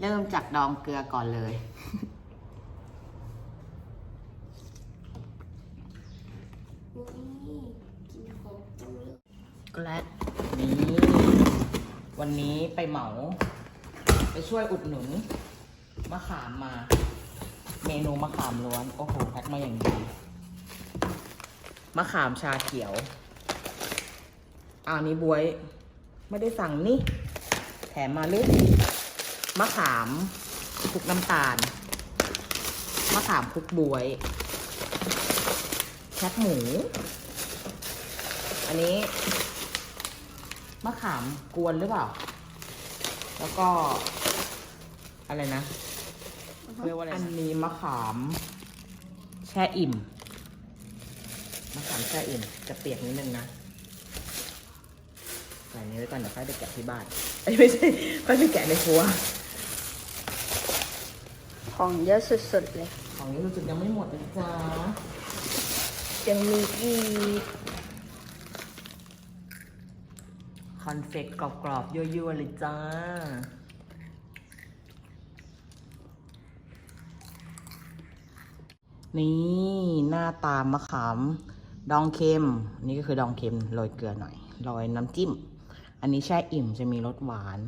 เริ่มจากดองเกลือก่อนเลย นี่กินของต้องเลือกก็และนี่วันนี้ไปเหมา ไปช่วยอุดหนุนมะขามมา เมนูมะขามล้วน โอ้โหแพ็คมาอย่างดี มะขามชาเขียวอ้าวนี้บวย ไม่ได้สั่งนี่ แถมมาเลย มะขามคลุกน้ำตาล มะขามคลุกบวย แคบหมู อันนี้ มะขามกวนหรือเปล่า แล้วก็ อะไรนะเรียกว่าอะไร อันนี้มะขาม แช่อิ่ม มะขามแช่อิ่ม จะเปียกนิดนึงนะใส่นี้ไว้ก่อนเดี๋ยวค่อยไปแกะที่บ้านเอ้ยไม่ใช่ค่อยไปแกะในครัว ของเยอะสุดๆเลย ของนี้รู้สึกยังไม่หมดนะจ๊ะยังมีอีกคอนเฟกกรอบๆยั่วๆเลยจ้า นี่หน้าตามะขามดองเค็ม นี่ก็คือดองเค็มโรยเกลือหน่อยโรยน้ำจิ้ม อันนี้แช่อิ่มจะมีรสหวาน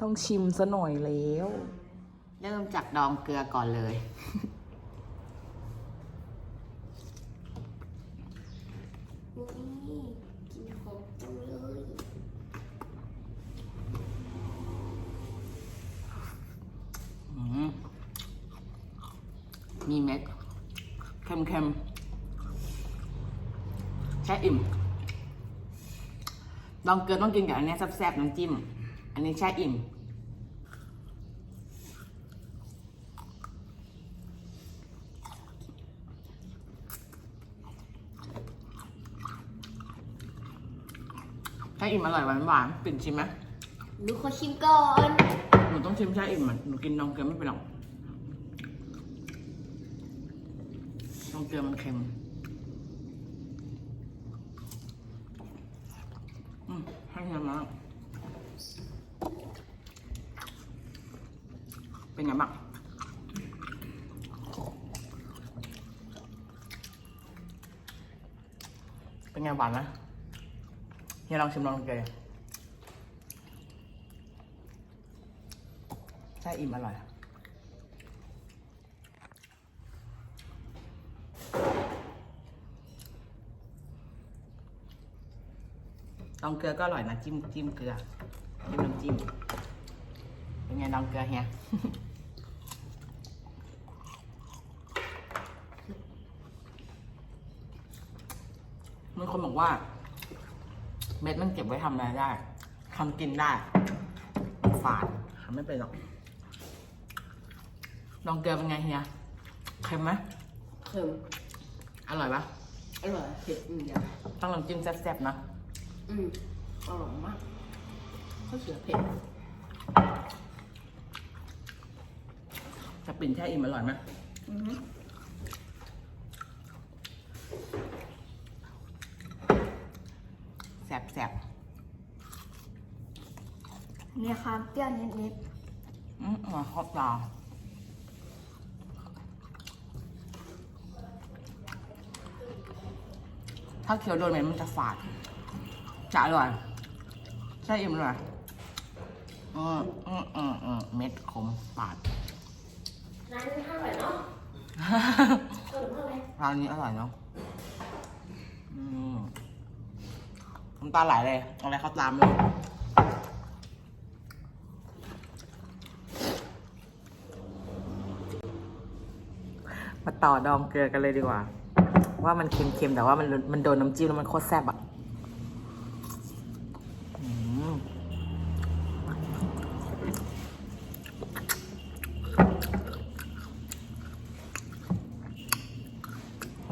ต้องชิมซะหน่อยแล้ว เริ่มจากดองเกลือก่อนเลยนี่กินของต้องเลย อืมมีเม็ดเค็มๆแช่อิ่มลองเกลือต้องกินกับอันเนี้ยแซ่บๆน้ำจิ้ม อันนี้แช่อิ่ม แช่อิ่มอร่อยหวานๆปิ่นชิมไหมหนูขอชิมก่อนหนูต้องชิมแช่อิ่มอะหนูกินนมเกลือไม่เป็นหรอกนมเกลือมันเค็มอืมให้เฮียมาเป็นไงบ้างเป็นไงหวานไห มเฮียลองชิมลองเกลือใช่อิ่มอร่อยลองเกลือก็อร่อยนะจิ้มจิ้มเกลือจิ้มน้ำจิ้มเป็นไงลองเกลือเฮียมีคนบอกว่า เม็ดมันเก็บไว้ทำอะไรได้ทำกินได้มันฝาดทำไม่เป็นหรอกลองเกลือเป็นไงเฮียเค็มไหมเค็มอร่อยปะอร่อยเผ็ดอืมเดี๋ยวต้องลองจิ้มแซ่บๆนะอืมอร่อยมากข้าวเสือเผ็ดจะปิ่นแช่อิ่มอร่อยไหมอือ ฮึแซ่บมีความเปรี้ยวนิดๆอืมอร่อยครอบตาถ้าเคี้ยวโดนเม็ดมันจะฝาด จะอร่อยแช่อิ่มอร่อยอืมอืมอืมอืมเม็ดขมฝาดๆร้านนี้เท่าไหร่เนาะเออเท่าไหร่ร้านนี้อร่อยเนาะอืม น้ำตาไหลเลยเอาอะไรเข้าตามเลยมาต่อดองเกลือกันเลยดีกว่า ว่ามันเค็มๆแต่ว่ามันมันโดนน้ำจิ้มแล้วมันโคตรแซ่บอะ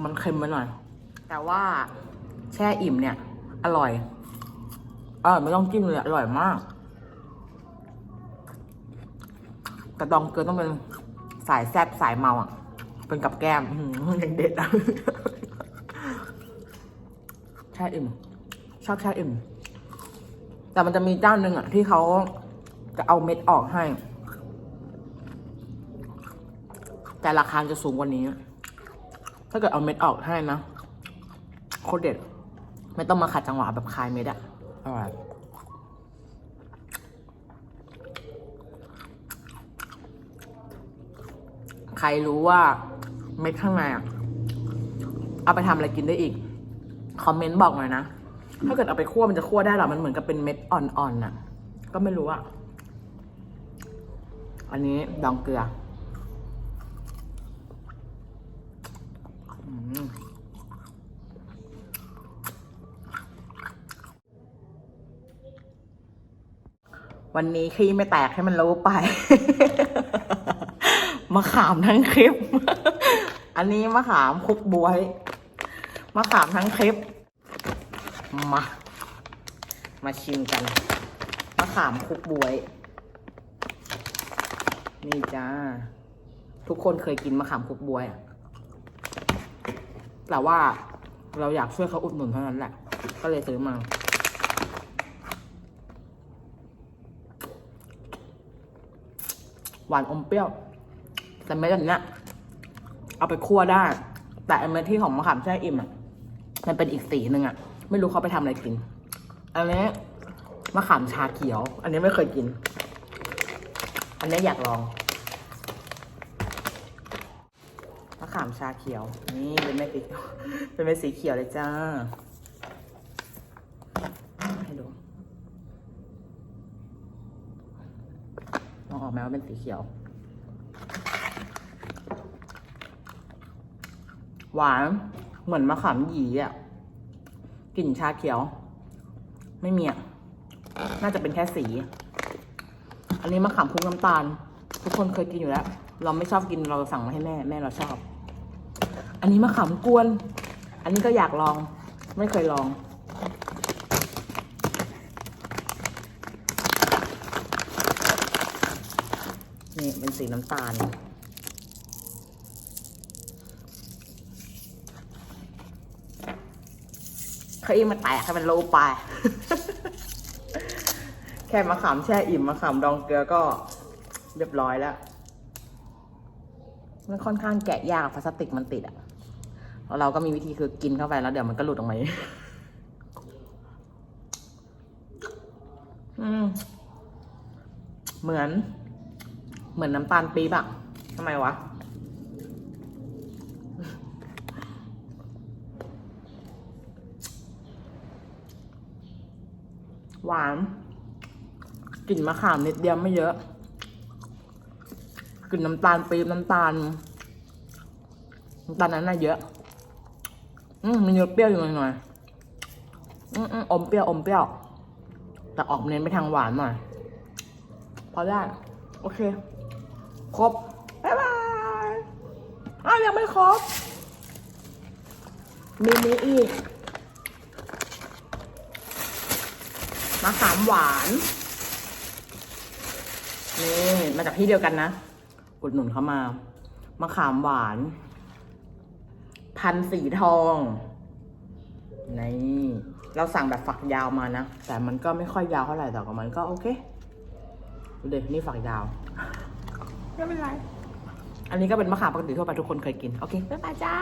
มันเค็มไปหน่อย แต่ว่าแช่อิ่มเนี่ย อร่อยอร่อยไม่ต้องจิ้มเลยอร่อยมาก แต่ดองเกลือต้องเป็นสายแซบสายเมาอะ เป็นกับแก้มยังเด็ดอะแช่อิ่ม ชอบแช่อิ่ม แต่มันจะมีเจ้าหนึ่งอะ ที่เขาจะเอาเม็ดออกให้ แต่ราคาจะสูงกว่านี้ ถ้าเกิดเอาเม็ดออกให้นะโคตรเด็ด ไม่ต้องมาขัดจังหวะแบบคายเม็ดอะอร่อยใครรู้ว่าเม็ดข้างในอะเอาไปทำอะไรกินได้อีก คอมเมนต์บอกหน่อยนะ ถ้าเกิดเอาไปคั่วมันจะคั่วได้หรอ มันเหมือนกับเป็นเม็ดอ่อนๆน่ะ ก็ไม่รู้อะอันนี้ดองเกลืออืม วันนี้ขี้ไม่แตกให้มันรู้ไป มะขามทั้งคลิป อันนี้มะขามคุกบวย มะขามทั้งคลิป มา มาชิมกัน มะขามคุกบวย นี่จ้า ทุกคนเคยกินมะขามคุกบวยอะแต่ว่าเราอยากช่วยเขาอุดหนุนเท่านั้นแหละ ก็เลยซื้อมา หวานอมเปรี้ยว แต่เม็ดแบบเนี้ย เอาไปคั่วได้ แต่อ้เม็ดที่ของมะขามแช่อิ่มอะ มันเป็นอีกสีหนึ่งอะ ไม่รู้เขาไปทำอะไรกิน อันนี้มะขามชาเขียว อันนี้ไม่เคยกิน อันนี้อยากลองมะขามชาเขียว นี่เป็นเม็ดสีเป็นเม็ดสีเขียวเลยจ้า ให้ดูม ออกไหมว่าเป็นสีเขียว หวานเหมือนมะขามหยีอะกลิ่นชาเขียว ไม่มีอะน่าจะเป็นแค่สี อันนี้มะขามคลุกน้ำตาล ทุกคนเคยกินอยู่แล้ว เราไม่ชอบกินเราสั่งมาให้แม่ แม่เราชอบ อันนี้มะขามกวน อันนี้ก็อยากลอง ไม่เคยลอง นี่เป็นสีน้ำตาลเขาอีมาแตกให้มันโลไป แค่มะขามแช่อิ่มมะขามดองเกลือก็เรียบร้อยแล้ว มันค่อนข้างแกะยากพลาสติกมันติดอะแล้วเราก็มีวิธีคือกินเข้าไปแล้วเดี๋ยวมันก็หลุดออกมาอืม เหมือน เหมือนน้ำตาลปี๊บอะทำไมวะ หวาน กลิ่นมะขามนิดเดียวไม่เยอะ กลิ่นน้ำตาลปี๊บน้ำตาล น้ำตาลนั้นน่ะเยอะ อืมมีเนื้อเปรี้ยวอยู่หน่อยๆอืมอืมอมเปรี้ยวอมเปรี้ยวแต่ออกเน้นไปทางหวานหน่อยพอได้ โอเค ครบ บ๊ายบาย อ้าวยังไม่ครบ มีนี้อีกมะขามหวาน นี่มาจากที่เดียวกันนะ อุดหนุนเขามา มะขามหวาน พันสีทอง นี่ เราสั่งแบบฝักยาวมานะ แต่มันก็ไม่ค่อยยาวเท่าไหร่แต่ก็มันก็โอเค ดูเด็นี่ฝักยาว ไม่เป็นไร อันนี้ก็เป็นมะขามปกติทั่วไปทุกคนเคยกิน โอเค บ๊ายบายจ้า